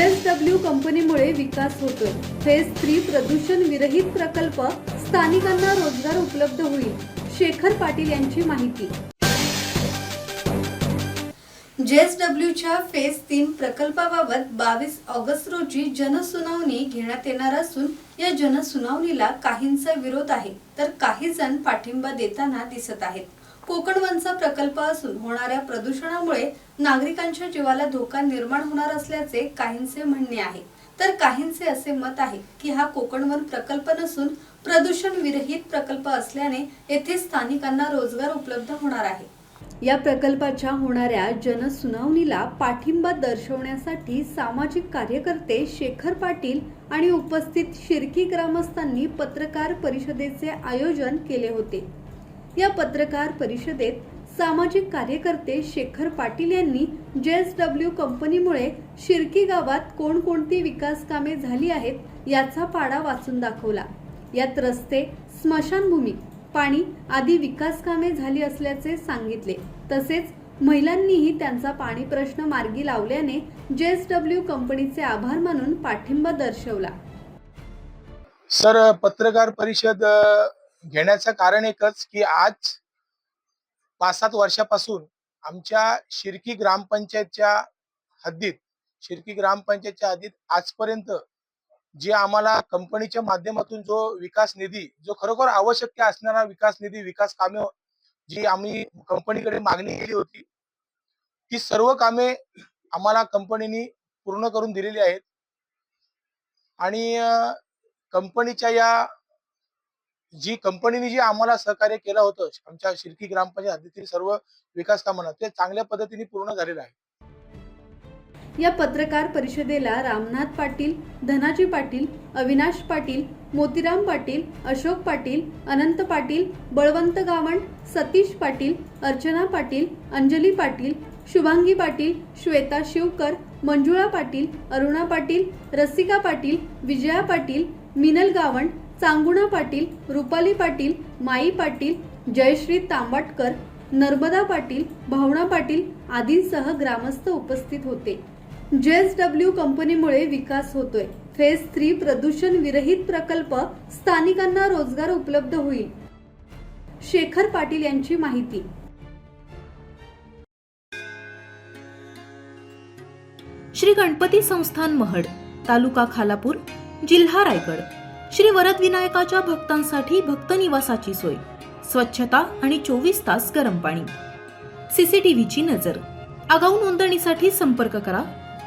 JSW कंपनीमुळे विकास होतो phase three प्रदूषण विरहित प्रकल्प स्थानिकांना रोजगार उपलब्ध होईल. शेखर पाटील यांची माहिती. जेएसडब्ल्यूच्या फेज तीन प्रकल्पाबाबत बावीस ऑगस्ट रोजी जनसुनावणी घेण्यात येणार असून या जनसुनावणीला काहींचा विरोध आहे तर काही जण पाठिंबा देताना दिसत आहेत. कोकण वनचा प्रकल्प असून होणाऱ्या प्रदूषणामुळे नागरिकांच्या जीवाला धोका निर्माण होणार असल्याचे काहींचे म्हणणे आहे. तर काहींचे असे मत आहे की हा कोकण वन प्रकल्प नसून प्रदूषण विरहित प्रकल्प असल्याने येथे स्थानिकांना रोजगार उपलब्ध होणार आहे. या प्रकल्पाच्या होणाऱ्या जनसुनावणीला पाठिंबा दर्शवण्यासाठी सामाजिक कार्यकर्ते शेखर पाटील आणि उपस्थित शिर्की ग्रामस्थांनी पत्रकार परिषदेचे आयोजन केले होते. या पत्रकार परिषदेत सामाजिक कार्यकर्ते शेखर पाटील यांनी जेएसडब्ल्यू कंपनीमुळे शिर्की गावात कोणकोणती विकास कामे झाली आहेत याचा पाडा वाचून दाखवला. यात रस्ते स्मशानभूमी पाणी आदी विकास कामे झाली असल्याचे सांगितले. तसेच महिलांनीही त्यांचा पाणी प्रश्न मार्गी लावल्याने जेएसडब्ल्यू कंपनीचे आभार मानून पाठिंबा दर्शवला. सर पत्रकार परिषद घेण्याचं कारण एकच की आज पाच सात वर्षापासून आमच्या शिर्की ग्रामपंचायतच्या हद्दीत शिर्की ग्रामपंचायतच्या हद्दीत आजपर्यंत जे आम्हाला कंपनीच्या माध्यमातून जो विकास निधी जो खरोखर आवश्यक असणारा विकास निधी विकास कामे जी आम्ही कंपनीकडे मागणी केली होती ती सर्व कामे आम्हाला कंपनीने पूर्ण करून दिलेली आहेत. आणि कंपनीच्या या जी कंपनीने जी आम्हाला सहकार्य केलं होतं आमच्या शिर्की ग्रामपंचायत हद्दीतील सर्व विकास कामांना ते चांगल्या पद्धतीने पूर्ण झालेलं आहे. या पत्रकार परिषदेला रामनाथ पाटील धनाजी पाटील अविनाश पाटील मोतीराम पाटील अशोक पाटील अनंत पाटील बळवंत गावंड सतीश पाटील अर्चना पाटील अंजली पाटील शुभांगी पाटील श्वेता शिवकर मंजुळा पाटील अरुणा पाटील रसिका पाटील विजया पाटील मिनल गावंड चांगुणा पाटील रुपाली पाटील माई पाटील जयश्री तांबाटकर नर्मदा पाटील भावना पाटील आदींसह ग्रामस्थ उपस्थित होते. जेएसडब्ल्यू कंपनीमुळे विकास होतोय. फेज थ्री प्रदूषण विरहित प्रकल्प स्थानिकांना रोजगार उपलब्ध होईल. शेखर पाटील यांची माहिती. श्री गणपती संस्थान महड तालुका खालापूर जिल्हा रायगड. श्री वरदविनायकाच्या भक्तांसाठी भक्त निवासाची सोय. स्वच्छता आणि चोवीस तास गरम पाणी. सीसीटीव्हीची नजर. आगाऊ नोंदणीसाठी संपर्क करा.